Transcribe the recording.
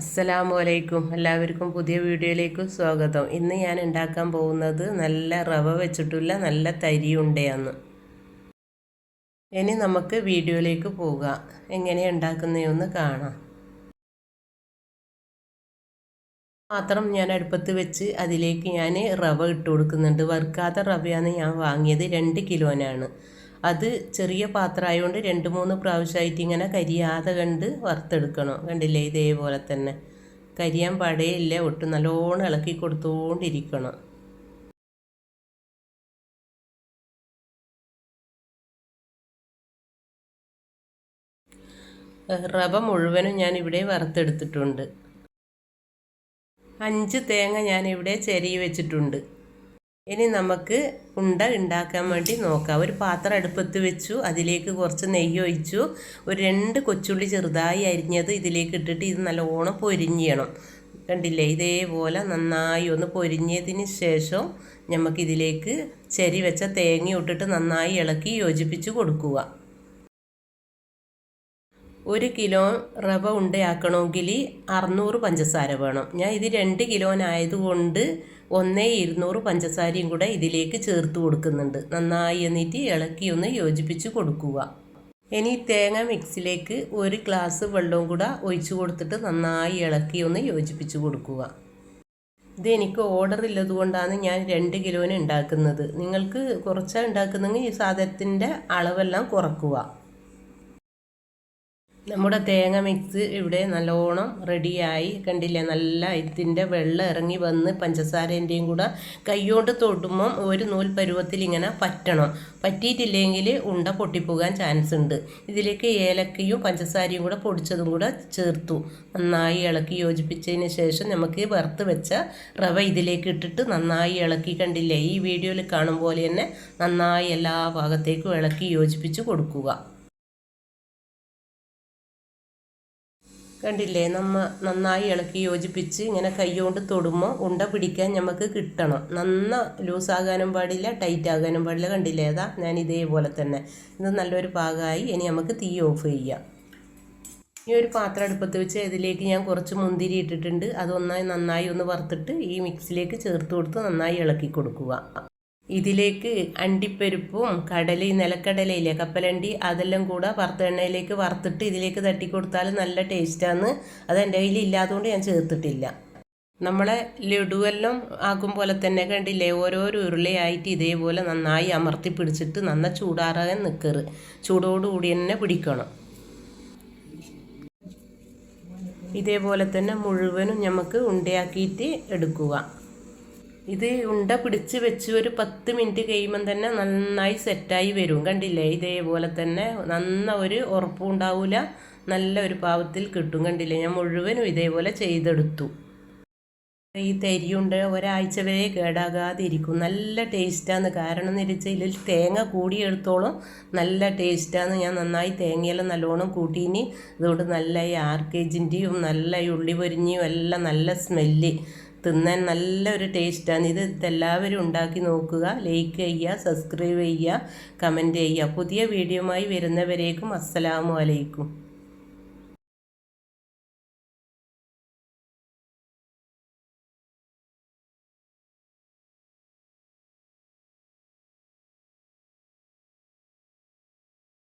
അസ്സലാമു അലൈക്കും എല്ലാവർക്കും പുതിയ വീഡിയോയിലേക്ക് സ്വാഗതം. ഇന്ന് ഞാൻ ഉണ്ടാക്കാൻ പോകുന്നത് നല്ല റവ വെച്ചിട്ടുള്ള നല്ല തരി ഇനി നമുക്ക് വീഡിയോയിലേക്ക് പോകാം. എങ്ങനെയാണ് ഉണ്ടാക്കുന്നതെന്ന് കാണാം. പാത്രം ഞാൻ അടുപ്പത്ത് വെച്ച് അതിലേക്ക് ഞാൻ റവ ഇട്ട് കൊടുക്കുന്നുണ്ട്. വറുക്കാത്ത റവയാണ് ഞാൻ വാങ്ങിയത്. രണ്ട് കിലോനാണ്. അത് ചെറിയ പാത്രമായതുകൊണ്ട് രണ്ട് മൂന്ന് പ്രാവശ്യമായിട്ട് ഇങ്ങനെ കരിയാതെ കണ്ട് വറുത്തെടുക്കണം. കണ്ടില്ലേ? ഇതേപോലെ തന്നെ. കരിയാൻ പാടേയില്ല. ഒട്ടും നല്ലോണം ഇളക്കി കൊടുത്തുകൊണ്ടിരിക്കണം റവ മുഴുവനും ഞാൻ ഇവിടെ വറുത്തെടുത്തിട്ടുണ്ട്. അഞ്ച് തേങ്ങ ഞാൻ ഇവിടെ ചെരി വെച്ചിട്ടുണ്ട്. ഇനി നമുക്ക് ഉണ്ട ഉണ്ടാക്കാൻ വേണ്ടി നോക്കാം. ഒരു പാത്രം അടുപ്പത്ത് വെച്ചു അതിലേക്ക് കുറച്ച് നെയ്യ് ഒഴിച്ചു. ഒരു രണ്ട് കൊച്ചുള്ളി ചെറുതായി അരിഞ്ഞത് ഇതിലേക്ക് ഇട്ടിട്ട് ഇത് നല്ലോണം പൊരിഞ്ഞണം കണ്ടില്ലേ? ഇതേപോലെ നന്നായി ഒന്ന് പൊരിഞ്ഞതിന് ശേഷം നമുക്കിതിലേക്ക് ചെരി വെച്ച തേങ്ങ ഇട്ടിട്ട് നന്നായി ഇളക്കി യോജിപ്പിച്ച് കൊടുക്കുക. ഒരു കിലോ റവ ഉണ്ടയാക്കണമെങ്കിൽ അറുന്നൂറ് പഞ്ചസാര വേണം. ഞാൻ ഇത് രണ്ട് കിലോനായതുകൊണ്ട് ഒന്നേ ഇരുന്നൂറ് പഞ്ചസാരയും കൂടെ ഇതിലേക്ക് ചേർത്ത് കൊടുക്കുന്നുണ്ട്. നന്നായി എന്നിട്ട് ഇളക്കി ഒന്ന് യോജിപ്പിച്ച് കൊടുക്കുക. ഇനി തേങ്ങ മിക്സിലേക്ക് ഒരു ഗ്ലാസ് വെള്ളവും കൂടെ ഒഴിച്ചു കൊടുത്തിട്ട് നന്നായി ഇളക്കി ഒന്ന് യോജിപ്പിച്ച് കൊടുക്കുക. ഇത് എനിക്ക് ഓർഡർ ഉള്ളതുകൊണ്ടാണ് ഞാൻ രണ്ട് കിലോന് ഉണ്ടാക്കുന്നത്. നിങ്ങൾക്ക് കുറച്ചാണ് ഉണ്ടാക്കുന്നെങ്കിൽ ഈ സാധനത്തിന്റെ അളവെല്ലാം കുറക്കുക. നമ്മുടെ തേങ്ങ മിക്സ് ഇവിടെ നല്ലോണം റെഡിയായി കണ്ടില്ലേ? നല്ല ഇതിന്റെ വെള്ളം ഇറങ്ങി വന്ന് പഞ്ചസാരേന്റെയും കൂടെ കൈകൊണ്ട് തൊടുമ്പം ഒരു നൂൽ പരുവത്തിൽ ഇങ്ങനെ പറ്റണം. പറ്റിയിട്ടില്ലെങ്കിൽ ഉണ്ട പൊട്ടിപ്പോകാൻ ചാൻസ് ഉണ്ട്. ഇതിലേക്ക് ഏലക്കയും പഞ്ചസാരയും കൂടെ പൊടിച്ചതും കൂടെ ചേർത്തു. നന്നായി ഇളക്കി യോജിപ്പിച്ചതിന് ശേഷം നമുക്ക് വറുത്ത് വെച്ച റവ ഇതിലേക്ക് ഇട്ടിട്ട് നന്നായി ഇളക്കി കണ്ടില്ലേ? ഈ വീഡിയോയിൽ കാണും പോലെ തന്നെ നന്നായി എല്ലാ ഭാഗത്തേക്കും ഇളക്കി യോജിപ്പിച്ച് കൊടുക്കുക. കണ്ടില്ലേ? നമ്മ നന്നായി ഇളക്കി യോജിപ്പിച്ച് ഇങ്ങനെ കൈകൊണ്ട് തൊടുമ്പോൾ ഉണ്ട പിടിക്കാൻ നമുക്ക് കിട്ടണം. നന്ന ലൂസാകാനും പാടില്ല ടൈറ്റ് ആകാനും പാടില്ല. കണ്ടില്ലേ? അതാ ഞാൻ ഇതേപോലെ തന്നെ. ഇത് നല്ലൊരു പാകമായി ഇനി നമുക്ക് തീ ഓഫ് ചെയ്യാം. ഈ ഒരു പാത്രം അടുപ്പത്ത് വെച്ച് ഇതിലേക്ക് ഞാൻ കുറച്ച് മുന്തിരി ഇട്ടിട്ടുണ്ട്. അതൊന്നായി നന്നായി ഒന്ന് വറുത്തിട്ട് ഈ മിക്സിലേക്ക് ചേർത്ത് കൊടുത്ത് നന്നായി ഇളക്കി കൊടുക്കുക. ഇതിലേക്ക് അണ്ടിപ്പരിപ്പും കടലയും നിലക്കടലയില്ലേ കപ്പലണ്ടി അതെല്ലാം കൂടെ വറുത്ത എണ്ണയിലേക്ക് വറുത്തിട്ട് ഇതിലേക്ക് തട്ടി കൊടുത്താൽ നല്ല ടേസ്റ്റാണ് അത് എന്റെ കയ്യിൽ ഇല്ലാത്തതുകൊണ്ട് ഞാൻ ചേർത്തിട്ടില്ല. നമ്മളെ ലഡുവെല്ലാം ആക്കും പോലെ തന്നെ കണ്ടില്ലേ ഓരോരോ ഉരുളയായിട്ട് ഇതേപോലെ നന്നായി അമർത്തി പിടിച്ചിട്ട് നന്ന ചൂടാറാൻ നിൽക്കറ് ചൂടോടുകൂടി തന്നെ പിടിക്കണം. ഇതേപോലെ തന്നെ മുഴുവനും നമുക്ക് ഉണ്ടയാക്കിയിട്ട് എടുക്കുക. ഇത് ഉണ്ട പിടിച്ച് വെച്ച് ഒരു പത്ത് മിനിറ്റ് കഴിയുമ്പം തന്നെ നന്നായി സെറ്റായി വരും. കണ്ടില്ലേ? ഇതേപോലെ തന്നെ നന്ന ഒരു ഉറപ്പും ഉണ്ടാവില്ല നല്ല ഒരു പാവത്തിൽ കിട്ടും. കണ്ടില്ലേ? ഞാൻ മുഴുവനും ഇതേപോലെ ചെയ്തെടുത്തു. ഈ തരിയുണ്ട് ഒരാഴ്ച വരെ കേടാകാതിരിക്കും. നല്ല ടേസ്റ്റാണ് കാരണം എന്ന് വെച്ചാൽ ഇതിൽ തേങ്ങ കൂടിയെടുത്തോളം നല്ല ടേസ്റ്റാണ് ഞാൻ നന്നായി തേങ്ങയെല്ലാം നല്ലോണം കൂട്ടീനി അതുകൊണ്ട് നല്ല ഈ ആർ കെ ജിന്റെയും നല്ല ഉള്ളി പൊരിഞ്ഞിയും എല്ലാം നല്ല സ്മെല്ല്. തിന്നാൻ നല്ലൊരു ടേസ്റ്റാണ്. ഇത് എല്ലാവരും ഉണ്ടാക്കി നോക്കുക ലൈക്ക് ചെയ്യുക സബ്സ്ക്രൈബ് ചെയ്യുക കമന്റ് ചെയ്യുക. പുതിയ വീഡിയോയുമായി വരുന്നവരേക്കും അസ്സലാമു അലൈക്കും.